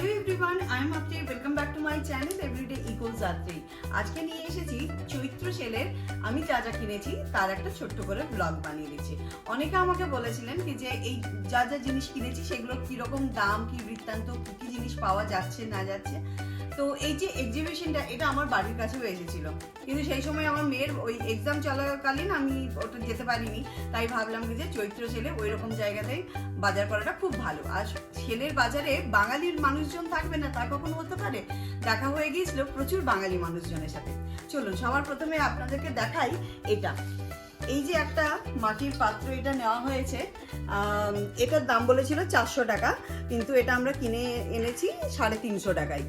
Hello everyone, I am আপনি, welcome back to my channel, everyday equal যাত্রী আজকে নিয়ে এসেছি চৈত্র সেলের, আমি যা যা কিনেছি, তার একটা ছোট্ট করে ব্লগ বানিয়ে দিচ্ছি। অনেকে আমাকে বলেছিলেন কি যে, এই যা যা জিনিস কিনেছি, সেগুলো কীরকম দাম, কি বৃত্তান্ত, কী কি জিনিস পাওয়া যাচ্ছে, না যাচ্ছে? তো এই যে এক্সিবিশনটা এটা আমার বাড়ির কাছেও এসেছিল। কিন্তু সেই সময় আমার মেয়ের ওই এক্সাম চলাকালীন আমি ওটা যেতে পারিনি। তাই ভাবলাম যে চৈত্র ছেলে ওই রকম জায়গাতেই বাজার করাটা খুব ভালো। আর ছেলের বাজারে বাঙালির মানুষজন থাকবে না, তা কখনো হতে পারে? দেখা হয়ে গিয়েছিল প্রচুর বাঙালি মানুষজনের সাথে। চলুন, সবার প্রথমে আপনাদেরকে দেখাই এটা। এই যে একটা মাটির পাত্র এটা নেওয়া হয়েছে। এটার দাম বলেছিল চারশো টাকা, কিন্তু এটা আমরা কিনে এনেছি সাড়ে তিনশো টাকায়।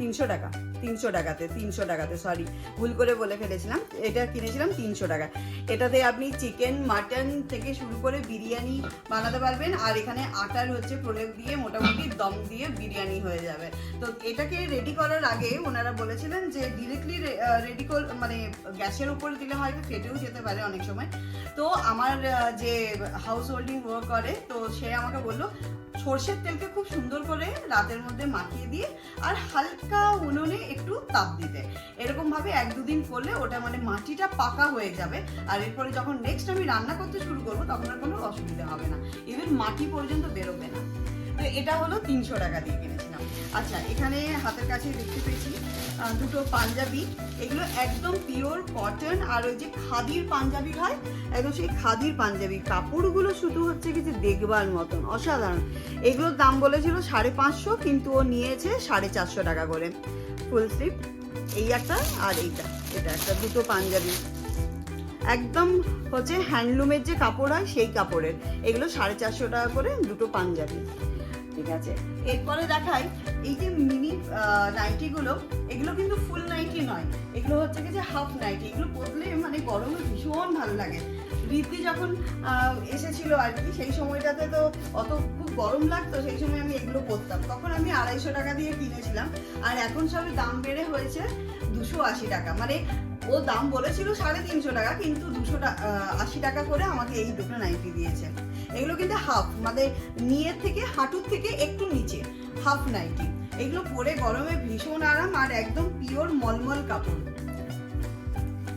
তিনশো টাকা, তিনশো টাকাতে তিনশো টাকাতে সরি ভুল করে বলে ফেলেছিলাম। এটা কিনেছিলাম তিনশো টাকা এটাতে আপনি চিকেন মাটন থেকে শুরু করে বিরিয়ানি বানাতে পারবেন, আর এখানে আটার হচ্ছে প্রলেপ দিয়ে মোটামুটি দম দিয়ে বিরিয়ানি হয়ে যাবে। তো এটাকে রেডি করার আগে ওনারা বলেছিলেন যে ডিরেক্টলি রেডি কর মানে গ্যাসের উপরে দিলে হয়তো ফেটেও যেতে পারে অনেক সময়। তো আমার যে হাউস হোল্ডিং ওয়ার্ক করে, তো সে আমাকে বলল সর্ষের তেলকে খুব সুন্দর করে রাতের মধ্যে মাখিয়ে দিয়ে আর হালকা উনুনে একটু তাপ দিতে। এরকম ভাবে এক দুদিন করলে ওটা মানে মাটিটা পাকা হয়ে যাবে। আর এরপরে যখন নেক্সট আমি রান্না করতে শুরু করব, তখন আর কোনো অসুবিধা হবে না। ইভেন মাটি পর্যন্ত বেরোবে না। তো এটা হলো তিনশো টাকা দিয়ে কিনেছিলাম। আচ্ছা এখানে হাতের কাছে দেখতে পেয়েছি দুটো পাঞ্জাবি। এগুলো একদম পিওর কটন আর ওই যে খাদির পাঞ্জাবি হয়, একদম সেই খাদির পাঞ্জাবি। কাপড়গুলো শুধু হচ্ছে কিছু দেখবার মতন, অসাধারণ। এগুলোর দাম বলেছিল সাড়ে পাঁচশো, কিন্তু ও নিয়েছে সাড়ে চারশো টাকা করে। ফুল স্লিপ এই একটা আর এইটা, এটা একটা দুটো পাঞ্জাবি। একদম হচ্ছে হ্যান্ডলুমের যে কাপড় হয়, সেই কাপড়ের। এগুলো সাড়ে চারশো টাকা করে দুটো পাঞ্জাবি। ঠিক আছে? এরপরে দেখাই, এই যে মিনি নাইটিগুলো, এগুলো কিন্তু ফুল নাইটি নয়। এগুলো হচ্ছে কি যে হাফ নাইটি। এগুলো পরলে মানে গরমে ভীষণ ভালো লাগে। ঋদ্ধি যখন এসেছিল আর কি, সেই সময়টাতে তো অত খুব গরম লাগতো, সেই সময় আমি এগুলো পরতাম। তখন আমি আড়াইশো টাকা দিয়ে কিনেছিলাম, আর এখন সবে দাম বেড়ে হয়েছে দুশো আশি টাকা। মানে ও দাম বলেছিল সাড়ে তিনশো টাকা, কিন্তু দুশো আশি টাকা করে আমাকে এই দুটো নাইটি দিয়েছে। এগুলো কিন্তু হাফ মানে নিয়ের থেকে হাঁটুর থেকে একটু নিচে, হাফ নাইটি। এগুলো পরে গরমে ভীষণ আরাম আর একদম পিওর মলমল কাপড়।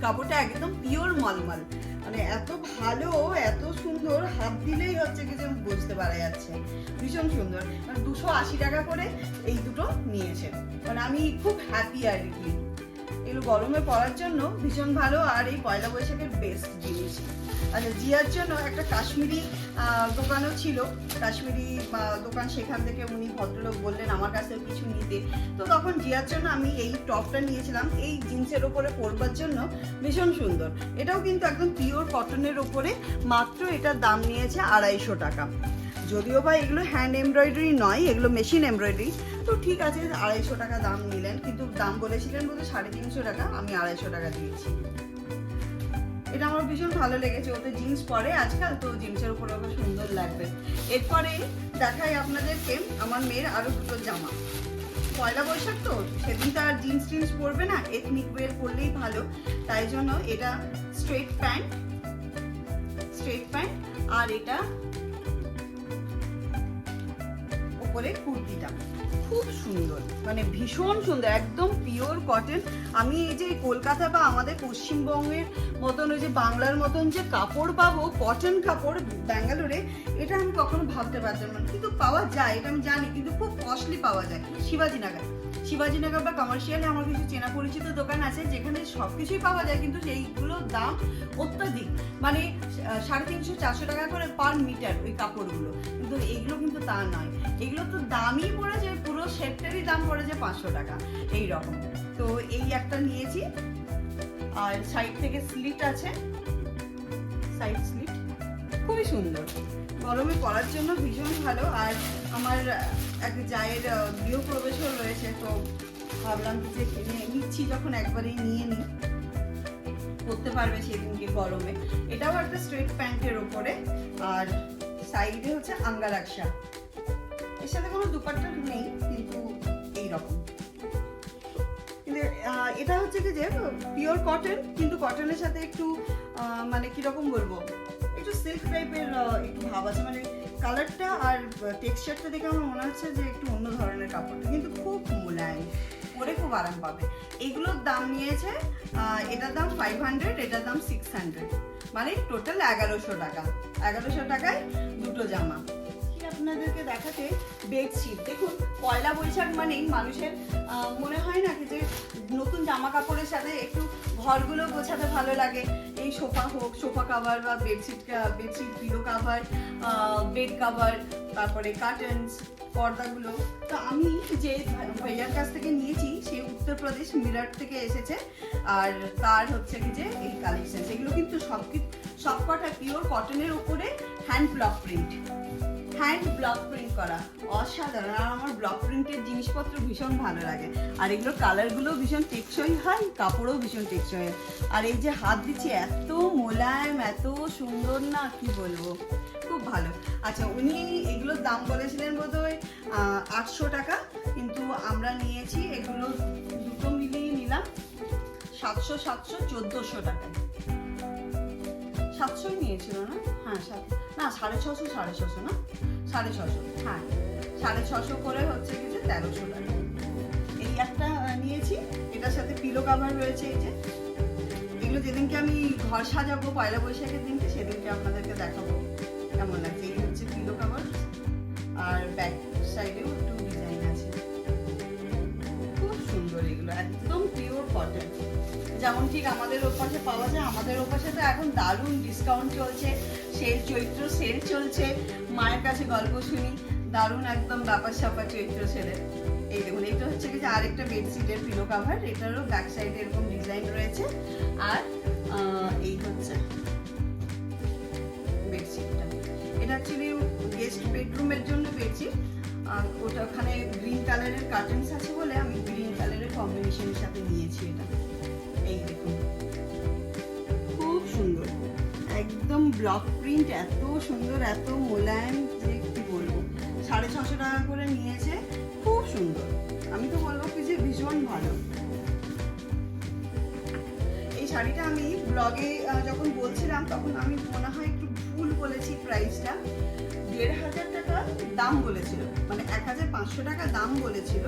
কাপড়টা একদম পিওর মলমল। মানে এত ভালো, এত সুন্দর, হাত দিলেই হচ্ছে কি যে বুঝতে পারা যাচ্ছে। ভীষণ সুন্দর। মানে দুশো আশি টাকা করে এই দুটো নিয়েছে। মানে আমি খুব হ্যাপি আর কি। এগুলো গরমে পরার জন্য ভীষণ ভালো আর এই পয়লা বৈশাখের বেস্ট জিনিস। আচ্ছা জিয়ার জন্য একটা কাশ্মীরি দোকানও ছিল। কাশ্মীরি দোকান সেখান থেকে উনি ভদ্রলোক বললেন, আমার কাছে কিছু নিতে। তো তখন জিয়ার জন্য আমি এই টপটা নিয়েছিলাম। এই জিন্সের ওপরে পরবার জন্য ভীষণ সুন্দর। এটাও কিন্তু একদম পিওর কটনের ওপরে। মাত্র এটার দাম নিয়েছে আড়াইশো টাকা। যদিও বা এগুলো হ্যান্ড এমব্রয়ডারি নয়, এগুলো মেশিন এমব্রয়ডারি তো ঠিক আছে, আড়াইশো টাকা দাম নিলেন। কিন্তু দাম বলেছিলেন বলে সাড়ে তিনশো টাকা। আমি আড়াইশো টাকা দিয়েছি। এটা আমার ভীষণ ভালো লেগেছে, ওতে জিন্স পরে আজকাল তো জিন্সের উপরে ওকে সুন্দর লাগবে। এরপরে দেখাই আপনাদেরকে আমার মেয়ের আরও দুটো জামা। পয়লা বৈশাখ তো, সেদিন তো আর জিন্স টিন্স পরবে না এথনিক ওয়ের পরলেই ভালো। তাই জন্য এটা স্ট্রেট প্যান্ট স্ট্রেট প্যান্ট আর এটা উপরে কুর্তিটা। খুব সুন্দর মানে ভীষণ সুন্দর, একদম পিওর কটন আমি এই যে কলকাতা বা আমাদের পশ্চিমবঙ্গের মতন ওই যে বাংলার মতন যে কাপড় পাবো কটন কাপড় ব্যাঙ্গালোরে, এটা আমি কখনো ভাবতে পারতাম না। কিন্তু পাওয়া যায়, এটা আমি জানি, কিন্তু খুব কস্টলি পাওয়া যায়। শিবাজীনগর শিবাজীনগর বা কমার্শিয়ালে আমার কিছু চেনা পরিচিত দোকান আছে, যেখানে সব কিছুই পাওয়া যায়, কিন্তু সেইগুলোর দাম অত্যাধিক। মানে সাড়ে তিনশো, চারশো টাকা করে পার মিটার ওই কাপড়গুলো। কিন্তু এইগুলো কিন্তু তা নয়। এগুলো তো দামই পড়ে পড়েছে, পুরো সেটটারই দাম পড়ে পড়েছে পাঁচশো টাকা এই রকম তো এই একটা নিয়েছি। আর সাইড থেকে স্লিট আছে। সাইড স্লিট খুবই সুন্দর। গরমে পরার জন্য ভীষণ ভালো। আর আমার এক জায়ের গৃহপ্রবেশও রয়েছে, তো ভাবলাম যে নিচ্ছি যখন একবারেই নিয়ে নিই পরতে পারবে সেদিনকে গরমে। এটাও একটা স্ট্রেট প্যান্টের ওপরে, আর সাইডে হচ্ছে আঙ্গারাক্সা এর সাথে কোনো দুপাট্টা নেই, কিন্তু এইরকম। কিন্তু এটা হচ্ছে কি যে পিওর কটন কিন্তু কটনের সাথে একটু মানে কীরকম বলব? একটু সিল্ক টাইপের একটু ভাব আছে। মানে কালারটা আর টেক্সচারটা দেখে আমার মনে হচ্ছে যে একটু অন্য ধরনের কাপড়টা, কিন্তু খুব মোলায়েম, পরে খুব আরাম পাবে। এগুলোর দাম নিয়েছে এটার দাম ফাইভ হান্ড্রেড এটার দাম সিক্স হান্ড্রেড মানে টোটাল এগারোশো টাকা, এগারোশো টাকায় দুটো জামা। আপনাদেরকে দেখাতে বেডশিট দেখুন, পয়লা বৈশাখ মানেই মানুষের মনে হয় নাকি যে নতুন জামা কাপড়ের সাথে একটু ঘরগুলো গোছাতে ভালো লাগে। এই সোফা হোক, সোফা কাভার বা bedsheet bedsheet pillow cover bed cover তারপরে কার্টেন্স পর্দাগুলো। তো আমি যে ভাইয়ার কাছ থেকে নিয়েছি, সে উত্তরপ্রদেশ মিরাট থেকে এসেছে। আর তার হচ্ছে কি যে এই কালেকশন সেগুলো কিন্তু সব সবকটা পিওর কটনের উপরে hand block print hand block print করা। অসাধারণ। আর আমার ব্লক প্রিন্টের জিনিসপত্র ভীষণ ভালো লাগে। আর এগুলোর কালারগুলো ভীষণ টেকসই হয়, কাপড়ও ভীষণ টেকসই হয়। আর এই যে হাত দিচ্ছি, এত মোলায়েম, এত সুন্দর না, কি বলব? খুব ভালো। আচ্ছা উনি এগুলোর দাম বলেছিলেন বোধহয় আটশো টাকা। কিন্তু আমরা নিয়েছি এগুলো দুটো মিলিয়ে নিলাম, সাতশো সাতশো, চোদ্দোশো টাকায়। সাতশোই নিয়েছিল না? হ্যাঁ সাত না, সাড়ে ছশো সাড়ে ছশো না? সাড়ে ছশো হ্যাঁ। সাড়ে ছশো করে হচ্ছে কি যে তেরোশো টাকা। এই একটা নিয়েছি। এটার সাথে পিলো কাভার রয়েছে এই যে। এগুলো যেদিনকে আমি ঘর সাজাবো, পয়লা বৈশাখের দিনকে সেদিনকে আপনাদেরকে দেখাবো। কেমন লাগছে? এই হচ্ছে পিলো কাভার আর ব্যাক সাইডেও একটু ডিজাইন আছে। খুব সুন্দর এগুলো। একদম পিওর কটন যেমন ঠিক আমাদের ওপাশে পাওয়া যায়, আমাদের ওপাশে তো এখন দারুণ ডিসকাউন্ট চলছে সেল চৈত্র সেল চলছে। মায়ের কাছে গল্প শুনি, দারুণ একদম ব্যাপার স্যাপার চৈত্র সেলের এই দেখুন এটা হচ্ছে কি যে আরেকটা বেডশিটের পিলো কাভার এটারও ব্যাক সাইডে এরকম ডিজাইন রয়েছে। আর এই হচ্ছে বেডশিটটা এটা অ্যাকচুয়ালি গেস্ট বেডরুমের জন্য বেডশিট ওটা ওখানে গ্রিন কালারের কার্টেন্স আছে বলে আমি গ্রিন কালারের কম্বিনেশনের সাথে নিয়েছি এটা। খুব সুন্দর। একদম ব্লক প্রিন্ট এত সুন্দর, এত মোলায়েম যে কি বলব। সাড়ে ছশো টাকা করে নিয়েছে, খুব সুন্দর। আমি তো বলব কি যে ভীষণ ভালো। এই শাড়িটা আমি ব্লগে যখন বলছিলাম, তখন আমি মনে হয় একটু ভুল বলেছি প্রাইসটা দেড় হাজার টাকা দাম বলেছিল। মানে এক হাজার পাঁচশো টাকা দাম বলেছিল।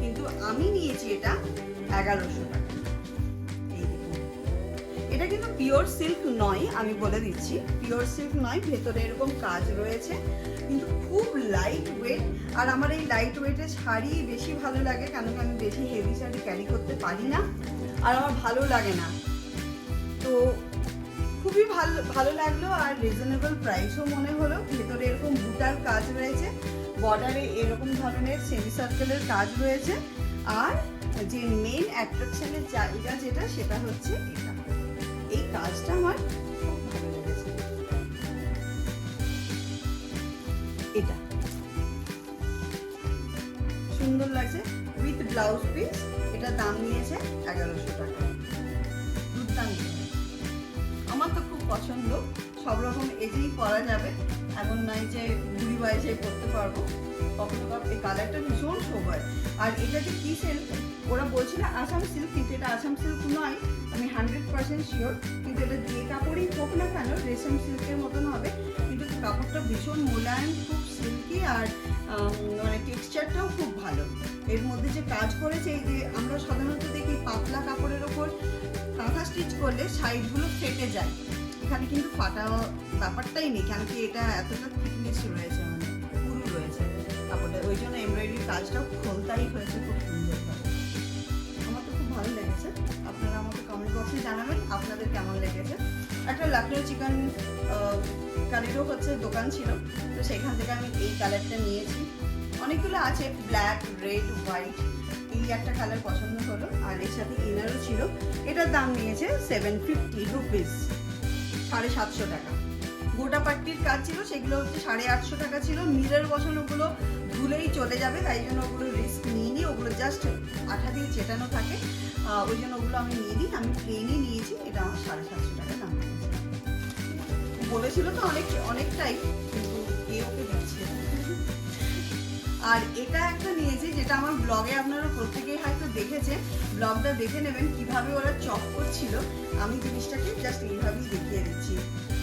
কিন্তু আমি নিয়েছি এটা এগারোশো টাকা। এটা কিন্তু পিওর সিল্ক নয়, আমি বলে দিচ্ছি। পিওর সিল্ক নয়, ভেতরে এরকম কাজ রয়েছে। কিন্তু খুব লাইট ওয়েট আর আমার এই লাইট ওয়েটের শাড়ি বেশি ভালো লাগে কেন কি আমি বেশি হেভি শাড়ি ক্যারি করতে পারি না, আর আমার ভালো লাগে না। তো খুবই ভালো ভালো লাগল, আর রিজনেবল প্রাইসও মনে হলো। ভেতরে এরকম বুটার কাজ রয়েছে বর্ডারে এরকম ধরনের সেমি সার্কেলের কাজ রয়েছে। আর যে মেন অ্যাট্রাকশনের জায়গা যেটা, সেটা হচ্ছে এটা। কাজটা আমার এটা। সুন্দর লাগছে। উইথ ব্লাউজ পিস এটা দাম নিয়েছে এগারোশো টাকা। দুর্দান্ত আমার তো খুব পছন্দ। সব রকম এজেই পরা যাবে। এমন নয় যে বুড়ি বয়সে পরতে পারব কখনো কখনো এই কালারটা ভীষণ শোভায় আর এটা যে কি সিল্ক ওরা বলছিল আসাম সিল্ক কিন্তু এটা আসাম সিল্ক নয়, আমি হান্ড্রেড পার্সেন্ট শিওর কিন্তু এটা যে কাপড়ই হোক না কেন, রেশম সিল্কের মতন হবে। কিন্তু কাপড়টা ভীষণ মোলায়েম, খুব সিল্কি আর মানে টেক্সচারটাও খুব ভালো। এর মধ্যে যে কাজ করেছে, এই যে আমরা সাধারণত দেখি পাতলা কাপড়ের ওপর কাঁথা স্টিচ করলে সাইডগুলো ফেটে যায়। এখানে কিন্তু ফাটা ব্যাপারটাই নেই কেন কি এটা এতটা থিকনেস রয়েছে মানে পুরু রয়েছে। কাপড়টা ওই জন্য এমব্রয়ডারি কাজটাও খোলতাই হয়েছে খুব সুন্দরভাবে আমার তো খুব ভালো লেগেছে। আপনারা আমাকে কমেন্ট বক্সে জানাবেন আপনাদের কেমন লেগেছে। একটা লখনৌ চিকেন কারিরও হচ্ছে দোকান ছিল। তো সেখান থেকে আমি এই কালারটা নিয়েছি। অনেকগুলো আছে ব্ল্যাক রেড হোয়াইট এই একটা কালার পছন্দ হলো। আর এর সাথে ইনারও ছিল। এটার দাম নিয়েছে সেভেন ফিফটি রুপিস সাড়ে সাতশো টাকা। গোটা পাট্টির কাজ ছিল, সেগুলো হচ্ছে সাড়ে আটশো টাকা ছিল। মিরর বসানোগুলো ধুলেই চলে যাবে, তাই জন্য ওগুলো রিস্ক নিইনি ওগুলো জাস্ট আঠা দিয়ে চেটানো থাকে। ওই জন্য ওগুলো আমি নিয়ে নিই আমি প্লেনই নিয়েছি, এটা আমার সাড়ে সাতশো টাকা দাম বলেছিল তো অনেক অনেকটাই কিন্তু কে ওকে দিচ্ছে? আর এটা একটা নিয়েছি, যেটা আমার ব্লগে আপনারা প্রত্যেকেই হয়তো দেখেছে। ব্লগটা দেখে নেবেন কীভাবে ওরা চপ করছিল। আমি জিনিসটাকে জাস্ট এইভাবেই দেখিয়ে দিচ্ছি।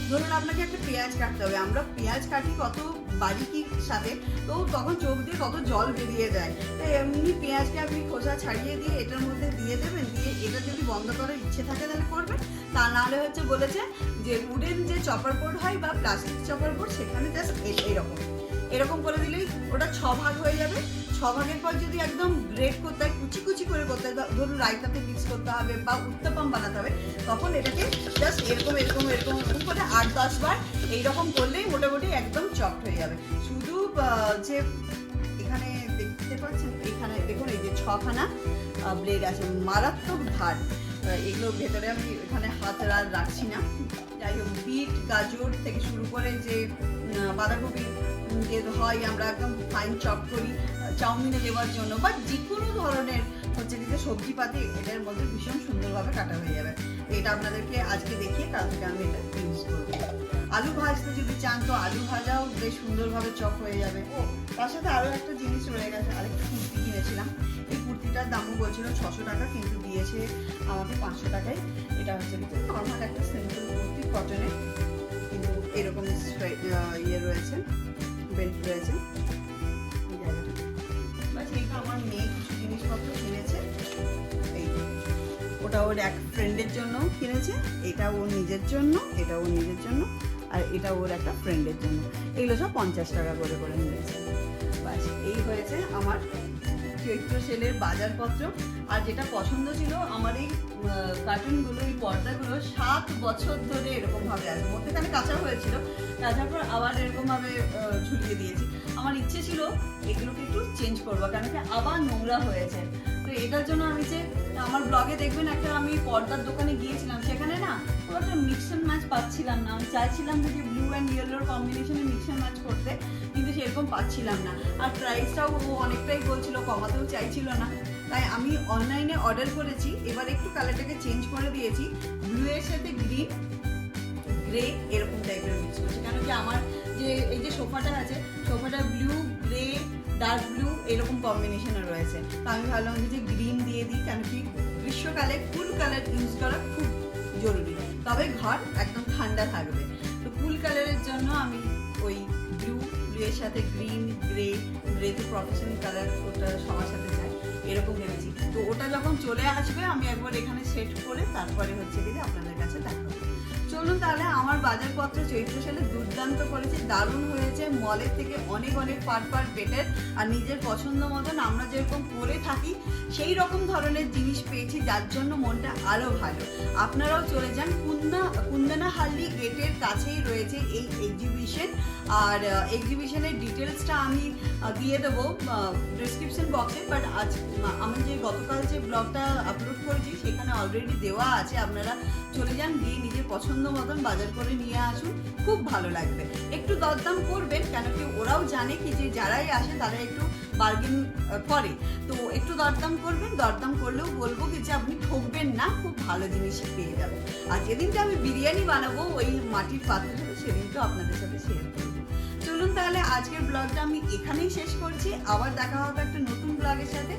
ধরুন আপনাকে একটা পেঁয়াজ কাটতে হবে। আমরা পেঁয়াজ কাটি কত বারিকির সাথে, তো তখন চোখ দিয়ে কত জল বেরিয়ে যায়। তো এমনি পেঁয়াজকে আপনি খোসা ছাড়িয়ে দিয়ে এটার মধ্যে দিয়ে দেবেন। দিয়ে এটা যদি বন্ধ করার ইচ্ছে থাকে তাহলে করবেন। তা নাহলে হচ্ছে বলেছে যে উডেন যে চপার বোর্ড হয় বা প্লাস্টিক চপার বোর্ড, সেখানে জাস্ট এরকম। এরকম করে দিলেই ওটা ছ ভাগ হয়ে যাবে। ছ ভাগের পর যদি একদম গ্রেট করতে হয়, কুচি কুচি করে করতে হয় ধরুন রায়তাতে মিক্স করতে হবে বা উত্তাপাম বানাতে হবে, তখন এটাকে জাস্ট এরকম এরকম এরকম এরকম করে আট দশ বার এইরকম করলেই মোটামুটি একদম চপড হয়ে যাবে। শুধু যে এখানে দেখতে পাচ্ছেন এখানে দেখুন এই যে ছখানা ব্লেড আছে, মারাত্মক ধার। এগুলোর ভেতরে আমি এখানে হাত রাখছি না। যাই হোক, বিট, গাজর থেকে শুরু করে যে বাঁধাকপি হয়, আমরা একদম ফাইন চপ করি চাউমিনে দেওয়ার জন্য। বা যে কোনো ধরনের হচ্ছে কি যে সবজি পাতি এটার মধ্যে ভীষণ সুন্দরভাবে কাটা হয়ে যাবে। এটা আপনাদেরকে আজকে দেখিয়ে কাল থেকে আমি এটা ইউজ করব। আলু ভাজতে যদি চান তো আলু ভাজাও বেশ সুন্দরভাবে চপ হয়ে যাবে। ও, তার সাথে আরও একটা জিনিস রয়ে গেছে, আরেকটা কুর্তি কিনেছিলাম। এই কুর্তিটার দামও বলছিল ছশো টাকা, কিন্তু দিয়েছে আমাকে পাঁচশো টাকায়। এটা হচ্ছে নর্মাল একটা সিম্পল কুর্তি কটনের কিন্তু এরকম ইয়ে রয়েছে। বেল্ট রয়েছে। ওটা ওর এক ফ্রেন্ডের জন্য কিনেছে। এটা ওর নিজের জন্য, এটা ওর নিজের জন্য, আর এটা ওর একটা ফ্রেন্ডের জন্য। এগুলো সব পঞ্চাশ টাকা করে করে নিয়েছে। বাস, এই হয়েছে আমার চৈত্র সেলের বাজারপত্র। আর যেটা পছন্দ ছিল, আমার এই কার্টুনগুলো এই পর্দাগুলো সাত বছর ধরে এরকম ভাবে আছে মধ্যেখানে কাঁচা হয়েছিল, কাঁচার পর আবার এরকম ভাবে ঝুলিয়ে দিয়েছি। আমার ইচ্ছে ছিল এগুলোকে একটু চেঞ্জ করব, কেন কি আবার নোংরা হয়েছে। তো এটার জন্য আমি যে, আমার ব্লগে দেখবেন একটা আমি পর্দার দোকানে গিয়েছিলাম, সেখানে না খুব একটা মিক্স অ্যান্ড ম্যাচ পাচ্ছিলাম না। আমি চাইছিলাম যে ব্লু অ্যান্ড ইয়েলোর কম্বিনেশনে মিক্স অ্যান্ড ম্যাচ করতে, কিন্তু সেরকম পাচ্ছিলাম না। আর প্রাইসটাও অনেকটাই বলছিল, কমাতেও চাইছিল না। তাই আমি অনলাইনে অর্ডার করেছি, এবার একটু কালারটাকে চেঞ্জ করে দিয়েছি। ব্লু এর সাথে গ্রিন গ্রে এরকম টাইপের মিক্স কেন কি আমার যে, এই যে সোফাটা আছে, সোফাটা ব্লু গ্রে ডার্ক ব্লু এরকম কম্বিনেশনে রয়েছে। তো আমি ভাবলাম যে গ্রিন দিয়ে দিই, কেন কি গ্রীষ্মকালে কুল কালার ইউজ করা খুব জরুরি। তবে ঘর একদম ঠান্ডা থাকবে। তো কুল কালারের জন্য আমি ওই ব্লু ব্লু এর সাথে গ্রিন গ্রে গ্রে তো প্রফেশনাল কালার ওটা সবার সাথে যখন চলে আসবে আমি একবার এখানে সেট করে তারপরে হচ্ছে কি আপনাদের কাছে দেখাবো চলুন তাহলে আমার বাজারপত্র চৈত্র সালে দুর্দান্ত করেছে দারুণ হয়েছে। মলের থেকে অনেক অনেক পার পার বেটার আর নিজের পছন্দ মতন আমরা যেরকম করে থাকি, সেই রকম ধরনের জিনিস পেয়েছি, যার জন্য মনটা আরও ভালো। আপনারাও চলে যান। কুন্দা কুন্দনা হাল্লি গেটের কাছেই রয়েছে এই এক্সিবিশন আর এক্সিবিশনের ডিটেলসটা আমি দিয়ে দেবো ডিসক্রিপশন বক্সে বাট আজ আমি যে গতকাল যে ব্লগটা আপলোড করেছি, সেখানে অলরেডি দেওয়া আছে। আপনারা চলে যান, গিয়ে নিজের পছন্দ মতন বাজার করে নিয়ে আসুন, খুব ভালো লাগবে। একটু দরদাম করবেন, কেন কি ওরাও জানে কি যে যারাই আসে তারা একটু বার্গেন করে। তো একটু দরদাম করবেন, দরদাম করলেও বলব কি যে আপনি ঠকবেন না, খুব ভালো জিনিসই পেয়ে যাবেন। আর যেদিনটা আমি বিরিয়ানি বানাবো, ওই মাটির পাত্রে সেদিনটা আপনাদের সাথে শেয়ার করব। চলুন তাহলে আজকের ব্লগটা আমি এখানেই শেষ করছি। আবার দেখা হবে একটা নতুন ব্লগের সাথে।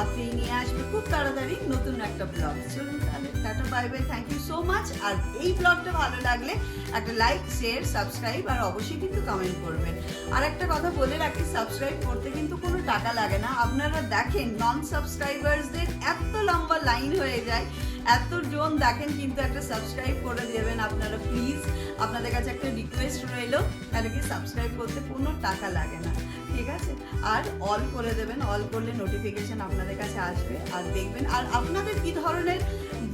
আপনি নিয়ে আসবে খুব তাড়াতাড়ি নতুন একটা ব্লগ চলুন তাহলে, tata bye bye thank you so much আর এই ব্লগটা ভালো লাগলে একটা লাইক শেয়ার সাবস্ক্রাইব আর অবশ্যই কিন্তু কমেন্ট করবেন। আর একটা কথা বলে রাখি সাবস্ক্রাইব করতে কিন্তু কোনো টাকা লাগে না। আপনারা দেখেন নন সাবস্ক্রাইবার্সদের এত লম্বা লাইন হয়ে যায়। এত জন দেখেন কিন্তু একটা সাবস্ক্রাইব করে দেবেন আপনারা। প্লিজ আপনাদের কাছে একটা রিকোয়েস্ট রইল আর কি সাবস্ক্রাইব করতে কোনো টাকা লাগে না, ঠিক আছে? আর অল করে দেবেন অল করলে নোটিফিকেশন আপনাদের কাছে আসবে, আর দেখবেন, আর আপনাদের কি ধরনের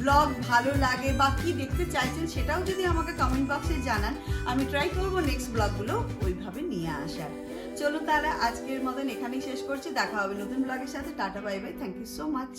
ব্লগ ভালো লাগে বা কি দেখতে চাইছেন সেটাও যদি আমাকে কমেন্ট বক্সে জানান, আমি ট্রাই করব নেক্সট ব্লগগুলো ওইভাবে নিয়ে আসার। চলুন তাহলে আজকের মতন এখানেই শেষ করছি, দেখা হবে নতুন ব্লগের সাথে, tata bye bye thank you so much